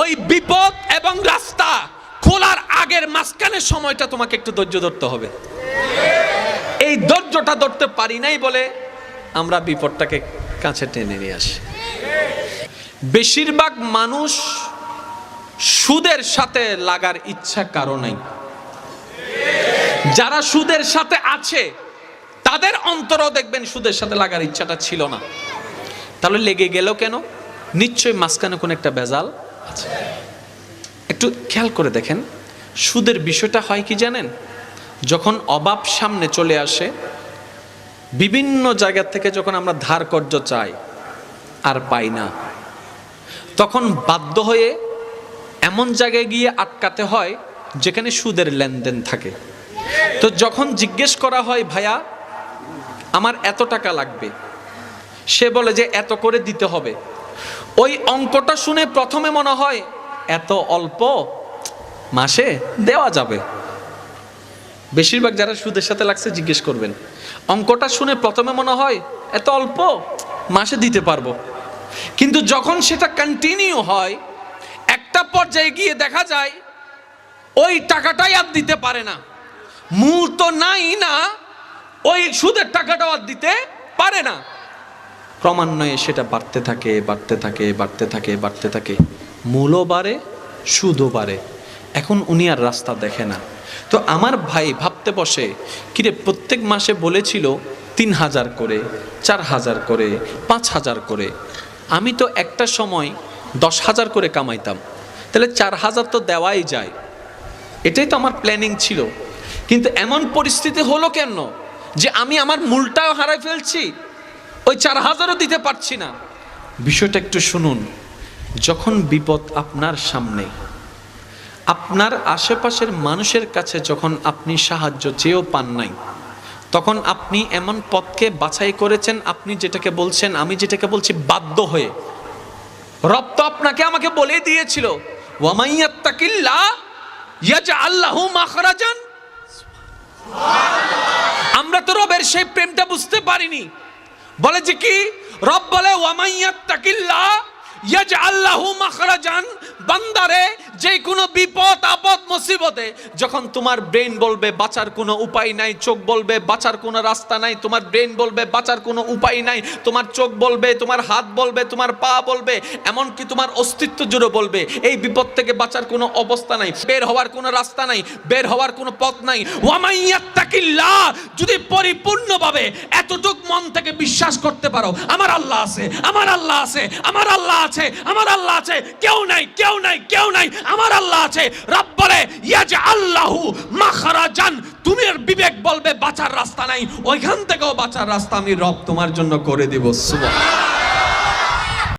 ওই বিপদ এবং রাস্তা খোলার আগের মাঝখানের সময়টা তোমাকে একটু ধৈর্য ধরতে হবে। এই ধৈর্যটা ধরতে পারি নাই বলে আমরা বিপদটাকে কাছে টেনে নিয়ে আসি। বেশিরভাগ মানুষ সুদের সাথে লাগার ইচ্ছা কারও নাই। যারা সুদের সাথে আছে, তাদের অন্তরও দেখবেন সুদের সাথে লাগার ইচ্ছাটা ছিল না। তাহলে লেগে গেল কেন? নিশ্চয়ই মাঝখানে কোনো একটা বেজাল একটু খেয়াল করে দেখেন, সুদের বিষয়টা হয় কি জানেন? যখন অভাব সামনে চলে আসে, বিভিন্ন জায়গা থেকে যখন আমরা ধার কর্য চাই, আর পাই না, তখন বাধ্য হয়ে এমন জায়গায় গিয়ে আটকাতে হয়, যেখানে সুদের লেনদেন থাকে। তো যখন জিজ্ঞেস করা হয়, ভাইয়া, আমার এত টাকা লাগবে? সে বলে যে, এত করে দিতে হবে। ওই অঙ্কটা শুনে প্রথমে মনে হয়, এত অল্প মাসে দেওয়া যাবে। বেশিরভাগ যারা সুদের সাথে লাগছে জিজ্ঞেস করবেন। অঙ্কটা শুনে প্রথমে মনে হয়, এত অল্প মাসে দিতে পারব। কিন্তু যখন সেটা কন্টিনিউ হয়, একটা পর্যায়ে গিয়ে দেখা যায়, ওই টাকাটাই আর দিতে পারে না। মূল তো নাই না, ওই সুদের টাকাটাও আর দিতে পারে না। ক্রমান্বয়ে সেটা বাড়তে থাকে বাড়তে থাকে বাড়তে থাকে বাড়তে থাকে। মূলও বাড়ে, সুদও বাড়ে। এখন উনি আর রাস্তা দেখে না। তো আমার ভাই ভাবতে বসে, কিরে, প্রত্যেক মাসে বলেছিল তিন হাজার করে, চার হাজার করে, পাঁচ হাজার করে। আমি তো একটা সময় দশ হাজার করে কামাইতাম। তাহলে চার হাজার তো দেওয়াই যায়। এটাই তো আমার প্ল্যানিং ছিল। কিন্তু এমন পরিস্থিতি হলো কেন? যে আমি আমার মূলটাও হারাই ফেলছি ওই চার হাজারও দিতে পারছি না। বিষয়টা একটু শুনুন। যখন বিপদ আপনার সামনে, আপনার আশেপাশের মানুষের কাছে যখন আপনি সাহায্য চেয়েও পান নাই, তখন আপনি এমন পথকে বাছাই করেছেন, আপনি যেটাকে বলছেন, আমি যেটাকে বলছি বাধ্য হয়ে। রব তো আপনাকে আমাকে বলে দিয়েছিল আমরা তো রবের সেই প্রেমটা বুঝতে পারিনি। বলে যে কি? রব বলে ওয়ামাইয়াত্তাকিল্লা ইয়াজআল্লাহু মাখরাজান বান্দারে যে কোনো বিপদ মুসিবতে যখন তোমার ব্রেন বলবে, বাঁচার কোনো উপায় নাই, চোখ বলবে, বাঁচার কোনো রাস্তা নাই, তোমার ব্রেন বলবে, বাঁচার কোনো উপায় নাই, তোমার চোখ বলবে, তোমার হাত বলবে, তোমার পা বলবে, এমনকি তোমার অস্তিত্ব জুড়ে বলবে, এই বিপদ থেকে বাঁচার কোনো অবস্থা নাই, বের হওয়ার কোনো রাস্তা নাই, বের হওয়ার কোনো পথ নাই। ওয়ামাইয়াত্তাকিল্লাহ যদি পরিপূর্ণভাবে এতটুক মন থেকে বিশ্বাস করতে পারো, আমার আল্লাহ আছে, আমার আল্লাহ আছে, আমার আল্লাহ আছে, আমার আল্লাহ আছে, কেউ নাই কেউ নাই কেউ নাই, আমার আল্লাহ আছে, রব বলে ইয়াজ আল্লাহু মাখরাজান। তুমি বিবেক বলবে, বাঁচার রাস্তা নাই। ওইখান থেকেও বাঁচার রাস্তা আমি রব তোমার জন্য করে দেব। সুবহান